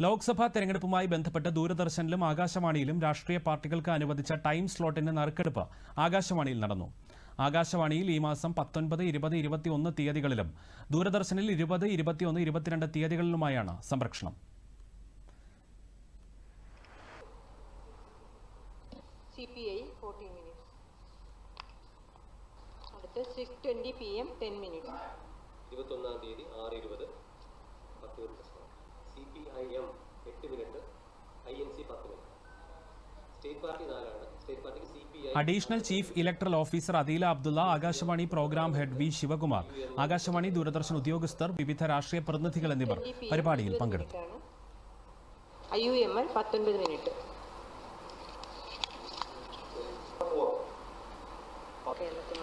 ലോക്സഭാ തെരഞ്ഞെടുപ്പുമായി ബന്ധപ്പെട്ട് ദൂരദർശനിലും ആകാശവാണിയിലും രാഷ്ട്രീയ പാർട്ടികൾക്ക് അനുവദിച്ച ടൈം സ്ലോട്ടിന്റെ നറുക്കെടുപ്പ് ആകാശവാണിയിൽ നടന്നു. ആകാശവാണിയിൽ ഈ മാസം പത്തൊൻപത് ഇരുപത് ഇരുപത്തിയൊന്ന് തീയതികളിലും ദൂരദർശനിൽ ഇരുപത് ഇരുപത്തിയൊന്ന് ഇരുപത്തിരണ്ട് തീയതികളിലുമായാണ് സംരക്ഷണം C P I fourteen minutes അടുത്ത് six twenty P M ten minutes ഇരുപത്തൊന്നാം തീയതി ആറ് ഇരുപത് പത്ത് മിനിറ്റ് സി പി ഐ എം എട്ട് മിനിറ്റ് ഐ എൻ സി പത്ത് minute. Additional chief electoral officer Adeela Abdulla Akashvani programme head V Sivakumar Akashvani Doordarshan ഉദ്യോഗസ്ഥർ വിവിധ രാഷ്ട്രീയ പ്രതിനിധികൾ എന്നിവർ പരിപാടിയിൽ പങ്കെടുത്തു. ഐ യു എം എൽ പത്തൊൻപത് മിനിറ്റ്. കേരളത്തിൽ